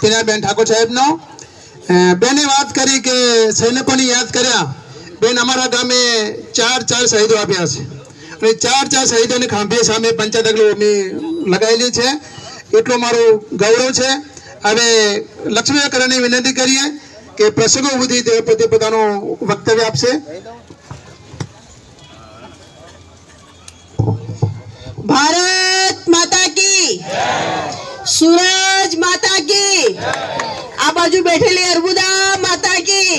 ટીનાબેન ઠાકોર સાહેબનો. બેને વાત કરી કે સૈનિકોને યાદ કર્યા. બેન અમારા ગામે ચાર ચાર શહીદો આપ્યા છે. અને ચાર ચાર શહીદોને ખાંભે સામે પંચાયત અગલો અમે લગાવેલી છે. એટલો મારો ગૌરવ છે. હવે લક્ષ્મી વિનંતી કરીએ કે પ્રસંગો સુધી તે પોતે પોતાનું વક્તવ્ય આપશે. ભારત માતા કી. સૂરજ માતા કી. આ બાજુ બેઠેલી અર્બુદા માતા કી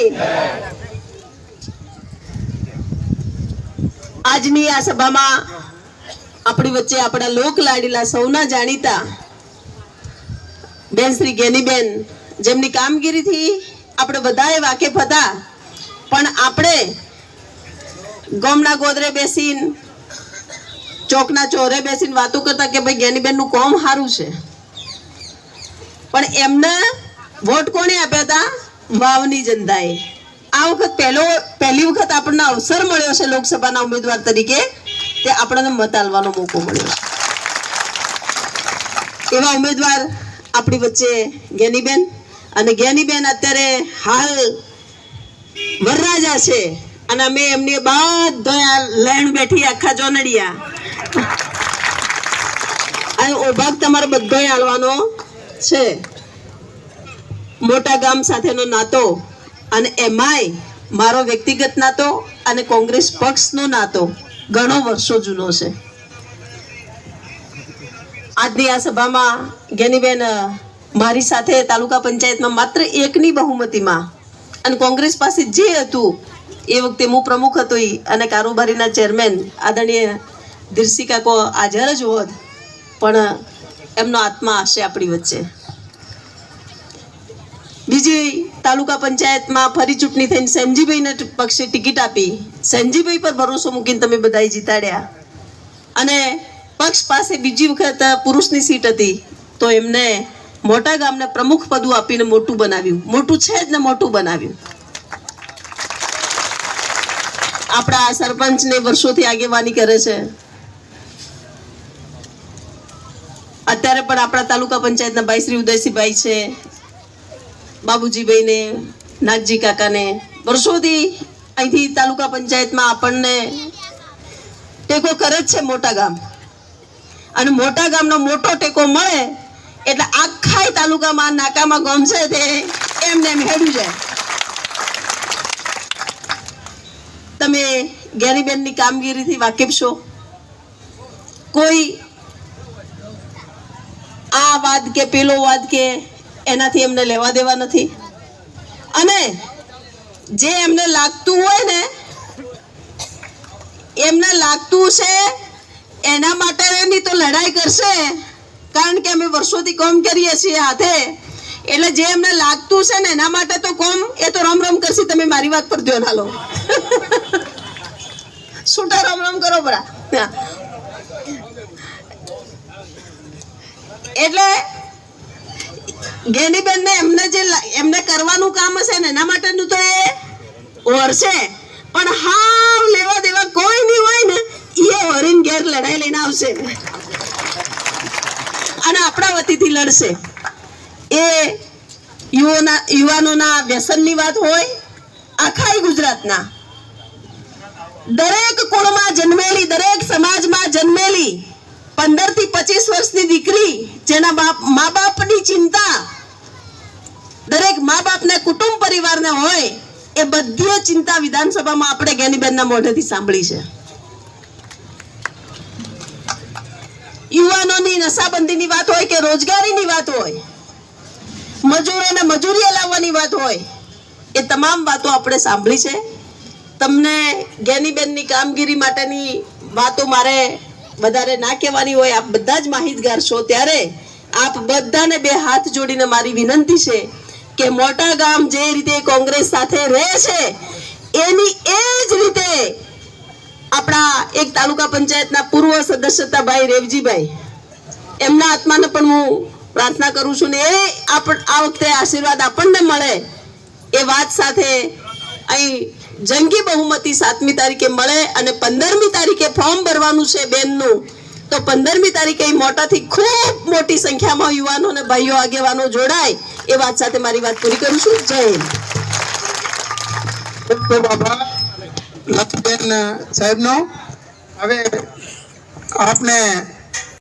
આજની આ સભામાં આપણી વચ્ચે આપણા લોક લાડીલા સૌના જાણીતા બેન શ્રી ગેનીબેન, જેમની કામગીરીથી આપણે બધાએ વાકેફ હતા, પણ આપણે ગોમના ગોદરે બેસીને, ચોકના ચોરે બેસીને વાતો કરતા કે ભાઈ જ્ઞાનીબેનનું કોમ સારું છે. પણ એમને વોટ કોણે આપ્યા હતા? વાવની જનતાએ. આ વખત પહેલો, પહેલી વખત આપણને અવસર મળ્યો છે લોકસભાના ઉમેદવાર તરીકે, તે આપણને મત આલવાનો મોકો મળ્યો છે. એવા ઉમેદવાર આપણી વચ્ચે જ્ઞાનીબેન અને જ્ઞાનીબેન અત્યારે હાલ વરરાજા છે અને અમે એમની બધા લેણ બેઠી આખા જોનડિયા અને ઓભાગ તમારે બધો હાલવાનો છે. મોટા ગામ સાથેનો નાતો અને એમાંય મારો વ્યક્તિગત નાતો અને કોંગ્રેસ પક્ષનો નાતો ઘણો વર્ષો જૂનો છે. આજની આ સભામાં ગેનીબેન મારી સાથે તાલુકા પંચાયતમાં માત્ર એકની બહુમતીમાં અને કોંગ્રેસ પાસે જે હતું એ વખતે હું પ્રમુખ હતો અને કારોબારીના ચેરમેન આદરણીય દિરસી કાકો હાજર જ હોત. પણ એમનો આત્મા હશે આપણી વચ્ચે. બીજી તાલુકા પંચાયતમાં ફરી ચૂંટણી થઈને સંજીભાઈને પક્ષે ટિકિટ આપી. સંજીભાઈ પર ભરોસો મૂકીને તમે બધાએ જીતાડ્યા. અને પક્ષ પાસે બીજી વખત પુરુષની સીટ હતી, તો એમને મોટા ગામને પ્રમુખ પદું આપીને મોટું બનાવ્યું. મોટું છે જ ને મોટું બનાવ્યું. આપણા સરપંચને વર્ષોથી આગેવાની કરે છે. અત્યારે પણ આપણા તાલુકા પંચાયતના ભાઈ ઉદયસિંહભાઈ છે, બાબુજીભાઈને, નાગજી કાકાને. વર્ષોથી અહીંથી તાલુકા પંચાયતમાં આપણને ટેકો કરે જ છે મોટા ગામ. અને મોટા ગામનો મોટો ટેકો મળે એટલે આખા તાલુકામાં નાકામાં ગામ છે તે એમને એમ હેડું જાય. તમે ગેરીબેનની કામગીરીથી વાકેફ છો. કોઈ આ વાત કે પેલો વાત કે એનાથી એમને લેવા દેવા નથી. અને જે એમને લાગતું હોય ને, એમને લાગતું છે એના માટેની તો લડાઈ કરશે, કારણ કે અમે વર્ષોથી કોમ કરીએ છીએ હાથે. એટલે જે એમને લાગતું છે ને એના માટે તો કોમ, એ તો રમ રમ કરશે, તમે મારી વાત પર ધ્યાન હાલો છૂટા રમ રમ કરો બરા. એટલે ગેનીબેન ને એમને જે એમને કરવાનું કામ હશે ને, એના માટેનું તો એ વરસે પણ હાવ લેવા દેવા કોઈ નહીં હોય ને એ વરીને ઘેર લડાઈ લઈને આવશે. અને આપણા વતીથી લડશે. એ યુવાના યુવાનોના વ્યસનની વાત હોય, આખા ગુજરાતના. દરેક કુળમાં જન્મેલી જેના બાપ, મા બાપની ચિંતા દરેક મા બાપને, કુટુંબ પરિવારને હોય, એ બધી ચિંતા વિધાનસભામાં આપણે જ્ઞાનીબેનના મોઢેથી સાંભળી છે. યુવાનોની નશાબંધીની વાત હોય કે રોજગારીની વાત હોય, મજૂરોને મજૂરી લાવવાની વાત હોય, એ તમામ વાતો આપણે સાંભળી છે. તમને જ્ઞાનીબેનની કામગીરી માટેની વાતો મારે વધારે ના કહેવાની હોય, આપ બધા જ માહિતગાર છો ત્યારે આપ બધાને બે હાથ જોડીને મારી વિનંતી છે કે મોટા ગામ જે રીતે કોંગ્રેસ સાથે રહે છે, એની એ જ રીતે આપણા એક તાલુકા પંચાયતના પૂર્વ સદસ્યતાભાઈ ભાઈ રેવજીભાઈ, એમના આત્માને પણ હું પ્રાર્થના કરું છું ને એ આ વખતે આશીર્વાદ આપણને મળે એ વાત સાથે અહીં જંગી બહુમતી સાતમી તારીખે મળે અને પંદરમી તારીખે ફોર્મ ભરવાનું છે બેનનું. તો પંદરમી તારીખે મોટાથી ખૂબ મોટી સંખ્યામાં યુવાનો અને ભાઈઓ આગેવાનો જોડાય એ વાત સાથે મારી વાત પૂરી કરું છું જય હિન્દ. સાહેબનો. હવે આપને